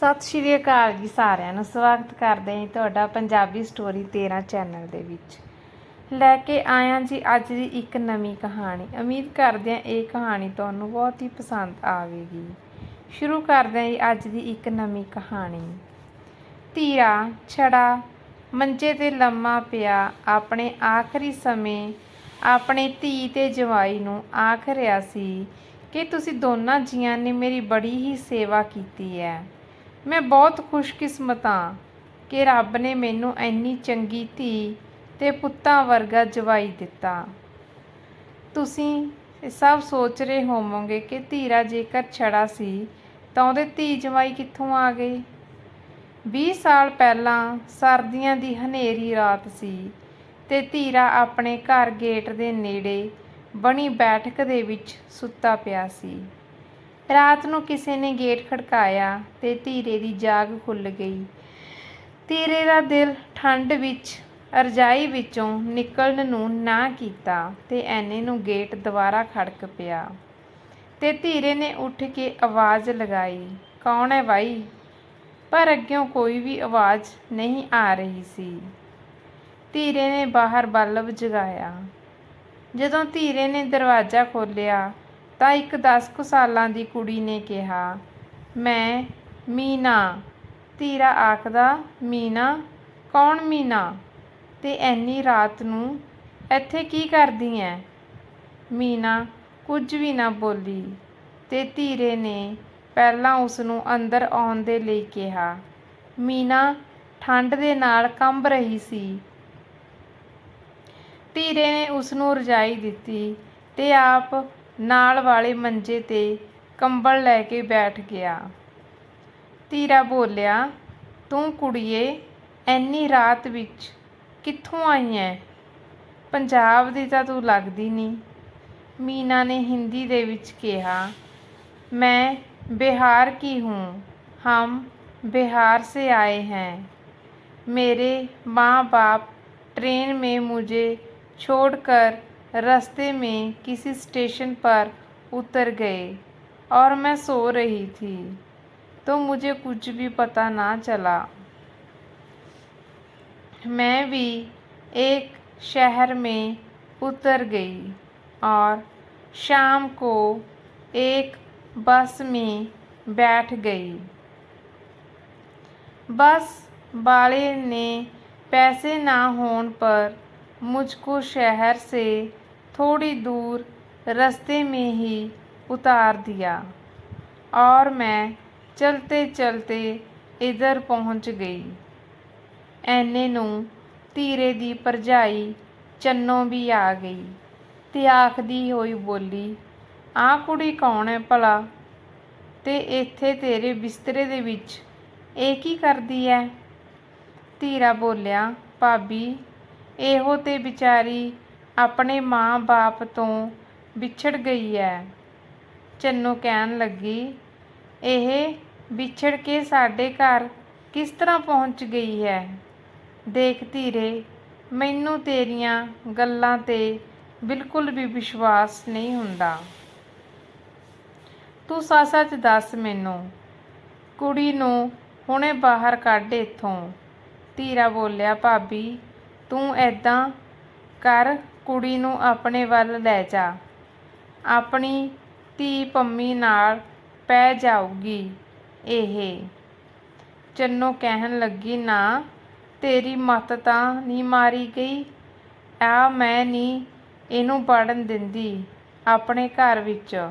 ਸਤਿ ਸ਼੍ਰੀ ਅਕਾਲ ਜੀ ਸਾਰਿਆਂ ਨੂੰ। ਸਵਾਗਤ ਕਰਦੇ ਹਾਂ ਜੀ ਤੁਹਾਡਾ ਪੰਜਾਬੀ ਸਟੋਰੀ 13 ਚੈਨਲ ਦੇ ਵਿੱਚ। ਲੈ ਕੇ ਆਇਆ ਜੀ ਅੱਜ ਦੀ ਇੱਕ ਨਵੀਂ ਕਹਾਣੀ। ਉਮੀਦ ਕਰਦੇ ਹਾਂ ਇਹ ਕਹਾਣੀ ਤੁਹਾਨੂੰ ਬਹੁਤ ਹੀ ਪਸੰਦ ਆਵੇਗੀ। ਸ਼ੁਰੂ ਕਰਦੇ ਹਾਂ ਜੀ ਅੱਜ ਦੀ ਇੱਕ ਨਵੀਂ ਕਹਾਣੀ। ਧੀਰਾ ਛੜਾ, ਮੰਜੇ ਤੇ ਲੰਮਾ ਪਿਆ, ਆਪਣੇ ਆਖਰੀ ਸਮੇਂ ਆਪਣੇ ਧੀ ਤੇ ਜਵਾਈ ਨੂੰ ਆਖ ਰਿਹਾ ਸੀ ਕਿ ਤੁਸੀਂ ਦੋਨਾਂ ਜੀਆਂ ਨੇ ਮੇਰੀ ਬੜੀ ਹੀ ਸੇਵਾ ਕੀਤੀ ਹੈ। ਮੈਂ ਬਹੁਤ ਖੁਸ਼ਕਿਸਮਤ ਹਾਂ ਕਿ ਰੱਬ ਨੇ ਮੈਨੂੰ ਇੰਨੀ ਚੰਗੀ ਧੀ ਤੇ ਪੁੱਤਾਂ ਵਰਗਾ ਜਵਾਈ ਦਿੱਤਾ। ਤੁਸੀਂ ਇਹ ਸਭ ਸੋਚ ਰਹੇ ਹੋਵੋਗੇ ਕਿ ਧੀਰਾ ਜੇਕਰ ਛੜਾ ਸੀ ਤਾਂ ਉਹਦੇ ਧੀ ਜਵਾਈ ਕਿੱਥੋਂ ਆ ਗਏ 20 ਸਾਲ ਪਹਿਲਾਂ ਸਰਦੀਆਂ ਦੀ ਹਨੇਰੀ ਰਾਤ ਸੀ ਤੇ ਧੀਰਾ ਆਪਣੇ ਘਰ ਗੇਟ ਦੇ ਨੇੜੇ ਬਣੀ ਬੈਠਕ ਦੇ ਵਿੱਚ ਸੁੱਤਾ ਪਿਆ ਸੀ। ਰਾਤ ਨੂੰ ਕਿਸੇ ਨੇ ਗੇਟ ਖੜਕਾਇਆ ਤੇ ਧੀਰੇ ਦੀ ਜਾਗ ਖੁੱਲ ਗਈ। ਧੀਰੇ ਦਾ ਦਿਲ ਠੰਡ ਵਿੱਚ ਰਜਾਈ ਵਿੱਚੋਂ ਨਿਕਲਣ ਨੂੰ ਨਾ ਕੀਤਾ ਤੇ ਐਨੇ ਨੂੰ ਗੇਟ ਦੁਬਾਰਾ ਖੜਕ ਪਿਆ। ਤੇ ਧੀਰੇ ਨੇ ਉੱਠ ਕੇ ਆਵਾਜ਼ ਲਗਾਈ, ਕੌਣ ਹੈ ਬਾਈ? ਪਰ ਅੱਗਿਓਂ ਕੋਈ ਵੀ ਆਵਾਜ਼ ਨਹੀਂ ਆ ਰਹੀ ਸੀ। ਧੀਰੇ ਨੇ ਬਾਹਰ ਬਲਬ ਜਗਾਇਆ। ਜਦੋਂ ਧੀਰੇ ਨੇ ਦਰਵਾਜ਼ਾ ਖੋਲ੍ਹਿਆ ਤਾਂ ਇੱਕ 10 ਕੁ ਸਾਲਾਂ ਦੀ ਕੁੜੀ ਨੇ ਕਿਹਾ, ਮੈਂ ਮੀਨਾ। ਧੀਰਾ ਆਖਦਾ, ਮੀਨਾ, ਕੌਣ ਮੀਨਾ? ਤੇ ਐਨੀ ਰਾਤ ਨੂੰ ਇੱਥੇ ਕੀ ਕਰਦੀ ਐ? ਮੀਨਾ ਕੁਝ ਵੀ ਨਾ ਬੋਲੀ ਤੇ ਧੀਰੇ ਨੇ ਪਹਿਲਾਂ ਉਸ ਨੂੰ ਅੰਦਰ ਆਉਣ ਦੇ ਲਈ ਕਿਹਾ। ਮੀਨਾ ਠੰਡ ਦੇ ਨਾਲ ਕੰਬ ਰਹੀ ਸੀ। ਧੀਰੇ ਨੇ ਉਸ ਨੂੰ ਰਜਾਈ ਦਿੱਤੀ ਤੇ ਆਪ ਨਾਲ ਵਾਲੇ ਮੰਜੇ ਤੇ ਕੰਬਲ ਲੈ ਕੇ ਬੈਠ ਗਿਆ ਧੀਰਾ ਬੋਲਿਆ ਤੂੰ ਕੁੜੀਏ ਐਨੀ ਰਾਤ ਵਿੱਚ ਕਿੱਥੋਂ ਆਈ ਐ ਪੰਜਾਬ ਦੀ ਤਾਂ ਤੂੰ ਲੱਗਦੀ ਨਹੀਂ ਮੀਨਾ ਨੇ ਹਿੰਦੀ ਦੇ ਵਿੱਚ ਕਿਹਾ मैं बिहार की हूँ हम बिहार से आए हैं मेरे माँ बाप ट्रेन में मुझे छोड़कर रास्ते में किसी स्टेशन पर उतर गए और मैं सो रही थी तो मुझे कुछ भी पता ना चला। मैं भी एक शहर में उतर गई और शाम को एक बस में बैठ गई। बस वाले ने पैसे ना होने पर मुझको शहर से थोड़ी दूर रास्ते में ही उतार दिया और मैं चलते चलते इधर पहुंच गई ਐਨੇ ਨੂੰ ਧੀਰੇ ਦੀ ਭਰਜਾਈ ਚੰਨੋ ਵੀ ਆ ਗਈ ਤੇ ਆਖਦੀ ਹੋਈ ਬੋਲੀ ਆਹ ਕੁੜੀ ਕੌਣ ਹੈ ਭਲਾ ਤੇ ਇੱਥੇ ਤੇਰੇ ਬਿਸਤਰੇ ਦੇ ਵਿੱਚ ਇਹ ਕੀ ਕਰਦੀ ਹੈ ਧੀਰਾ ਬੋਲਿਆ ਭਾਬੀ ਇਹੋ ਤੇ ਵਿਚਾਰੀ ਆਪਣੇ ਮਾਂ-ਬਾਪ ਤੋਂ ਵਿਛੜ ਗਈ ਹੈ ਚੰਨੋ ਕਹਿਣ ਲੱਗੀ, ਇਹ ਵਿਛੜ ਕੇ ਸਾਡੇ ਘਰ ਕਿਸ ਤਰ੍ਹਾਂ ਪਹੁੰਚ ਗਈ ਹੈ? ਦੇਖ ਧੀਰੇ, ਮੈਨੂੰ ਤੇਰੀਆਂ ਗੱਲਾਂ ਤੇ ਬਿਲਕੁਲ ਵੀ ਵਿਸ਼ਵਾਸ ਨਹੀਂ ਹੁੰਦਾ। ਤੂੰ ਸੱਚ-ਸੱਚ ਦੱਸ ਮੈਨੂੰ, ਕੁੜੀ ਨੂੰ ਹੁਣੇ ਬਾਹਰ ਕੱਢ ਇੱਥੋਂ। ਧੀਰਾ ਬੋਲਿਆ, ਭਾਬੀ, ਤੂੰ ਐਦਾਂ ਕਰ ਕੁੜੀ ਨੂੰ ਆਪਣੇ ਵੱਲ ਲੈ ਜਾ। ਆਪਣੀ ਧੀ ਪੰਮੀ ਨਾਲ ਪੈ ਜਾਊਗੀ ਇਹ। ਚੰਨੋ ਕਹਿਣ ਲੱਗੀ, ਨਾ, ਤੇਰੀ ਮੱਤ ਤਾਂ ਨਹੀਂ ਮਾਰੀ ਗਈ। ਆ ਮੈਂ ਨਹੀਂ ਇਹਨੂੰ ਵੜਨ ਦਿੰਦੀ ਆਪਣੇ ਘਰ ਵਿੱਚ।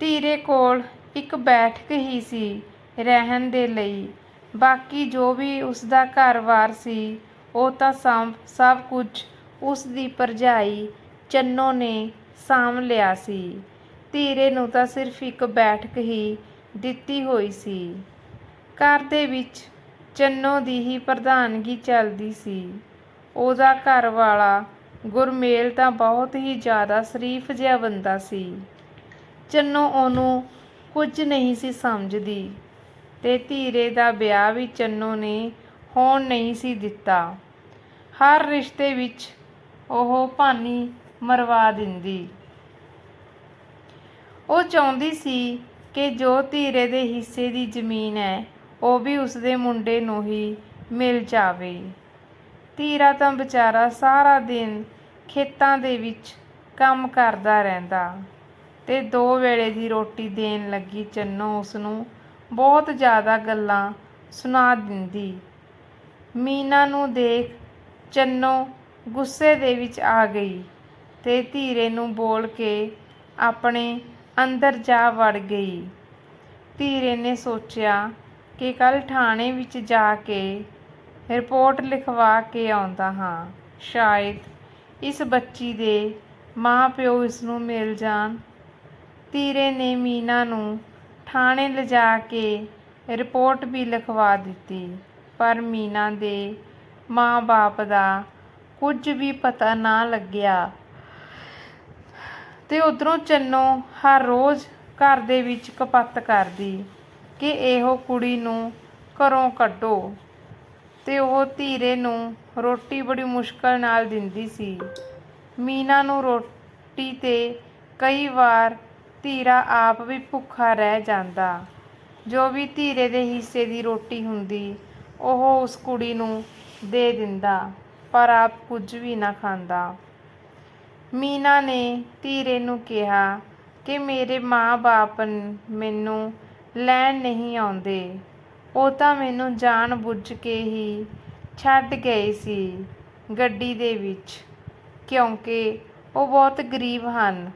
ਧੀਰੇ ਕੋਲ ਇੱਕ ਬੈਠਕ ਹੀ ਸੀ ਰਹਿਣ ਦੇ ਲਈ। ਬਾਕੀ ਜੋ ਵੀ ਉਸ ਦਾ ਘਰ-ਬਾਰ ਸੀ ਉਹ ਤਾਂ ਸਭ ਸਭ ਕੁਝ ਉਸ ਦੀ ਭਰਜਾਈ ਚੰਨੋ ਨੇ ਸਾਂਭ ਲਿਆ ਸੀ। ਧੀਰੇ ਨੂੰ ਤਾਂ ਸਿਰਫ ਇੱਕ ਬੈਠਕ ਹੀ ਦਿੱਤੀ ਹੋਈ ਸੀ। ਘਰ ਦੇ ਵਿੱਚ ਚੰਨੋ ਦੀ ਹੀ ਪ੍ਰਧਾਨਗੀ ਚੱਲਦੀ ਸੀ। ਉਹਦਾ ਘਰ ਵਾਲਾ ਗੁਰਮੇਲ ਤਾਂ ਬਹੁਤ ਹੀ ਜ਼ਿਆਦਾ ਸ਼ਰੀਫ ਜਿਹਾ ਬੰਦਾ ਸੀ। ਚੰਨੋ ਉਹਨੂੰ ਕੁਝ ਨਹੀਂ ਸੀ ਸਮਝਦੀ ਤੇ ਧੀਰੇ ਦਾ ਵਿਆਹ ਵੀ ਚੰਨੋ ਨੇ ਹੋਣ ਨਹੀਂ ਸੀ ਦਿੱਤਾ। ਹਰ ਰਿਸ਼ਤੇ ਵਿੱਚ ਉਹ ਭਾਨੀ ਮਰਵਾ ਦਿੰਦੀ। ਉਹ ਚਾਹੁੰਦੀ ਸੀ ਕਿ ਜੋ ਧੀਰੇ ਦੇ ਹਿੱਸੇ ਦੀ ਜ਼ਮੀਨ ਹੈ, ਉਹ ਵੀ ਉਸਦੇ ਮੁੰਡੇ ਨੂੰ ਹੀ ਮਿਲ ਜਾਵੇ। ਧੀਰਾ ਤਾਂ ਵਿਚਾਰਾ ਸਾਰਾ ਦਿਨ ਖੇਤਾਂ ਦੇ ਵਿੱਚ ਕੰਮ ਕਰਦਾ ਰਹਿੰਦਾ ਤੇ ਦੋ ਵੇਲੇ ਦੀ ਰੋਟੀ ਦੇਣ ਲੱਗੀ ਚੰਨੋ ਉਸਨੂੰ ਬਹੁਤ ਜ਼ਿਆਦਾ ਗੱਲਾਂ ਸੁਣਾ ਦਿੰਦੀ। ਮੀਨਾ ਨੂੰ ਦੇਖ ਚੰਨੋ ਗੁੱਸੇ ਦੇ ਵਿੱਚ ਆ ਗਈ ਤੇ ਧੀਰੇ ਨੂੰ ਬੋਲ ਕੇ ਆਪਣੇ ਅੰਦਰ ਜਾ ਵੜ ਗਈ। ਧੀਰੇ ਨੇ ਸੋਚਿਆ ਕਿ ਕੱਲ ਥਾਣੇ ਵਿੱਚ ਜਾ ਕੇ ਰਿਪੋਰਟ ਲਿਖਵਾ ਕੇ ਆਉਂਦਾ ਹਾਂ। ਸ਼ਾਇਦ ਇਸ ਬੱਚੀ ਦੇ ਮਾਂ ਪਿਓ ਇਸ ਨੂੰ ਮਿਲ ਜਾਣ। ਧੀਰੇ ਨੇ ਮੀਨਾ ਨੂੰ ਥਾਣੇ ਲਿਜਾ ਕੇ ਰਿਪੋਰਟ ਵੀ ਲਿਖਵਾ ਦਿੱਤੀ। ਪਰ ਮੀਨਾ ਦੇ ਮਾਂ-ਬਾਪ ਦਾ ਕੁਝ ਵੀ ਪਤਾ ਨਾ ਲੱਗਿਆ। ਤੇ ਉਧਰੋਂ ਚੰਨੋ ਹਰ ਰੋਜ਼ ਘਰ ਦੇ ਵਿੱਚ ਕਪੱਤ ਕਰਦੀ ਕਿ ਇਹੋ ਕੁੜੀ ਨੂੰ ਘਰੋਂ ਕੱਢੋ। ਤੇ ਉਹ ਧੀਰੇ ਨੂੰ ਰੋਟੀ ਬੜੀ ਮੁਸ਼ਕਲ ਨਾਲ ਦਿੰਦੀ ਸੀ। ਮੀਨਾ ਨੂੰ ਰੋਟੀ ਤੇ ਕਈ ਵਾਰ ਧੀਰਾ ਆਪ ਵੀ ਭੁੱਖਾ ਰਹਿ ਜਾਂਦਾ। ਜੋ ਵੀ ਧੀਰੇ ਦੇ ਹਿੱਸੇ ਦੀ ਰੋਟੀ ਹੁੰਦੀ ਉਹ ਉਸ ਕੁੜੀ ਨੂੰ ਦੇ ਦਿੰਦਾ, ਪਰ ਆਪ ਕੁਝ ਵੀ ਨਾ ਖਾਂਦਾ। ਮੀਨਾ ਨੇ ਧੀਰੇ ਨੂੰ ਕਿਹਾ ਕਿ ਮੇਰੇ ਮਾਂ-ਬਾਪ ਮੈਨੂੰ ਲੈਣ ਨਹੀਂ ਆਉਂਦੇ। ਉਹ ਤਾਂ ਮੈਨੂੰ ਜਾਣ ਬੁੱਝ ਕੇ ਹੀ ਛੱਡ ਗਏ ਸੀ ਗੱਡੀ ਦੇ ਵਿੱਚ, ਕਿਉਂਕਿ ਉਹ ਬਹੁਤ ਗਰੀਬ ਹਨ।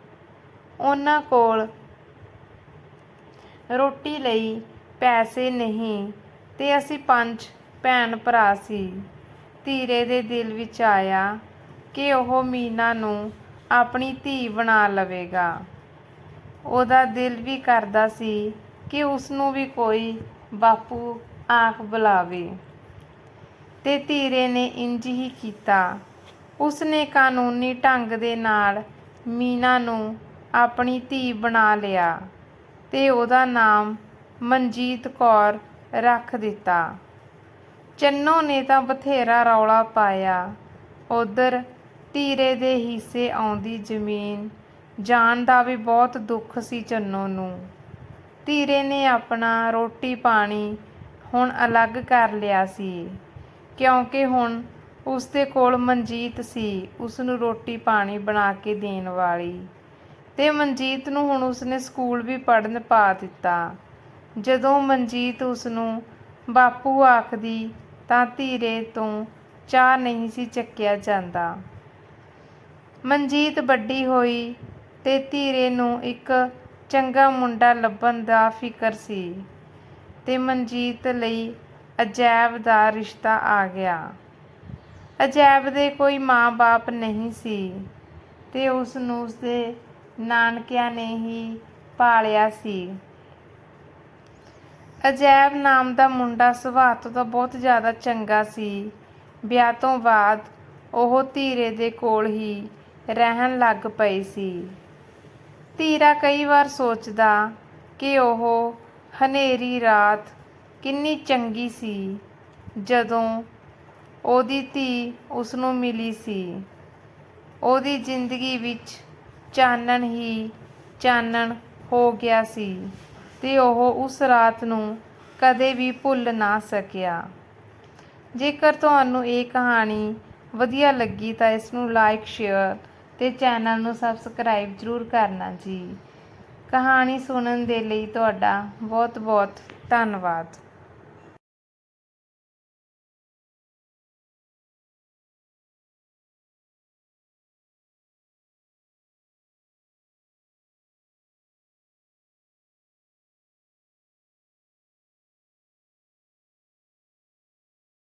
ਉਹਨਾਂ ਕੋਲ ਰੋਟੀ ਲਈ ਪੈਸੇ ਨਹੀਂ ਤੇ ਅਸੀਂ ਪੰਜ ਭੈਣ ਭਰਾ ਸੀ। ਧੀਰੇ ਦੇ ਦਿਲ ਵਿੱਚ ਆਇਆ ਕਿ ਉਹ ਮੀਨਾ ਨੂੰ ਆਪਣੀ ਧੀ ਬਣਾ ਲਵੇਗਾ। ਉਹਦਾ ਦਿਲ ਵੀ ਕਰਦਾ ਸੀ ਕਿ ਉਸ ਨੂੰ ਵੀ ਕੋਈ ਬਾਪੂ ਆਖ ਬੁਲਾਵੇ। ਤੇ ਧੀਰੇ ਨੇ ਇੰਜ ਹੀ ਕੀਤਾ। ਉਸਨੇ ਕਾਨੂੰਨੀ ਢੰਗ ਦੇ ਨਾਲ ਮੀਨਾ ਨੂੰ ਆਪਣੀ ਧੀ ਬਣਾ ਲਿਆ ਤੇ ਉਹਦਾ ਨਾਮ ਮਨਜੀਤ ਕੌਰ ਰੱਖ ਦਿੱਤਾ। ਚੰਨੋ ਨੇ ਤਾਂ ਬਥੇਰਾ ਰੌਲਾ ਪਾਇਆ। ਉਧਰ ਧੀਰੇ ਦੇ ਹਿੱਸੇ ਆਉਂਦੀ ਜ਼ਮੀਨ। ਜਾਣ ਦਾ ਵੀ ਬਹੁਤ ਦੁੱਖ ਸੀ ਚੰਨੋ ਨੂੰ। ਧੀਰੇ ਨੇ ਆਪਣਾ ਰੋਟੀ ਪਾਣੀ ਹੁਣ ਅਲੱਗ ਕਰ ਲਿਆ ਸੀ। ਕਿਉਂਕਿ ਹੁਣ ਉਸ ਦੇ ਕੋਲ ਮਨਜੀਤ ਸੀ ਉਸ ਨੂੰ ਰੋਟੀ ਪਾਣੀ ਬਣਾ ਕੇ ਦੇਣ ਵਾਲੀ। ਤੇ ਮਨਜੀਤ ਨੂੰ ਹੁਣ ਉਸਨੇ ਸਕੂਲ ਵੀ ਪੜਨ ਪਾ ਦਿੱਤਾ। ਜਦੋਂ ਮਨਜੀਤ ਉਸ ਨੂੰ ਬਾਪੂ ਆਖਦੀ, ਤਾਂ ਧੀਰੇ ਤੋਂ ਚਾਹ ਨਹੀਂ ਸੀ ਚੱਕਿਆ ਜਾਂਦਾ। ਮਨਜੀਤ ਵੱਡੀ ਹੋਈ ਤੇ ਧੀਰੇ ਨੂੰ ਇੱਕ ਚੰਗਾ ਮੁੰਡਾ ਲੱਭਣ ਦਾ ਫਿਕਰ ਸੀ ਤੇ ਮਨਜੀਤ ਲਈ ਅਜੈਬ ਦਾ ਰਿਸ਼ਤਾ ਆ ਗਿਆ। ਅਜੈਬ ਦੇ ਕੋਈ ਮਾਂ-ਬਾਪ ਨਹੀਂ ਸੀ ਤੇ ਉਸ ਨੂੰ ਉਸਦੇ ਨਾਨਕਿਆਂ ਨੇ ਹੀ ਪਾਲਿਆ ਸੀ। ਅਜੈਬ ਨਾਮ ਦਾ ਮੁੰਡਾ ਸੁਭਾਅ ਤੋਂ ਤਾਂ ਬਹੁਤ ਜ਼ਿਆਦਾ ਚੰਗਾ ਸੀ। ਵਿਆਹ ਤੋਂ ਬਾਅਦ ਉਹ ਧੀਰੇ ਦੇ ਕੋਲ ਹੀ ਰਹਿਣ ਲੱਗ ਪਈ ਸੀ। ਧੀਰਾ ਕਈ ਵਾਰ ਸੋਚਦਾ ਕਿ ਉਹ ਹਨੇਰੀ ਰਾਤ ਕਿੰਨੀ ਚੰਗੀ ਸੀ, ਜਦੋਂ ਉਹਦੀ ਧੀ ਉਸ ਨੂੰ ਮਿਲੀ ਸੀ। ਉਹਦੀ ਜ਼ਿੰਦਗੀ ਵਿੱਚ ਚਾਨਣ ਹੀ ਚਾਨਣ ਹੋ ਗਿਆ ਸੀ। ਤੇ ਉਹ ਉਸ ਰਾਤ ਨੂੰ ਕਦੇ ਵੀ ਭੁੱਲ ਨਾ ਸਕਿਆ। ਜੇਕਰ ਤੁਹਾਨੂੰ ਇਹ ਕਹਾਣੀ ਵਧੀਆ ਲੱਗੀ ਤਾਂ ਇਸ ਨੂੰ ਲਾਈਕ ਸ਼ੇਅਰ ਤੇ ਚੈਨਲ ਨੂੰ ਸਬਸਕ੍ਰਾਈਬ ਜ਼ਰੂਰ ਕਰਨਾ ਜੀ। ਕਹਾਣੀ ਸੁਣਨ ਦੇ ਲਈ ਤੁਹਾਡਾ ਬਹੁਤ ਬਹੁਤ ਧੰਨਵਾਦ।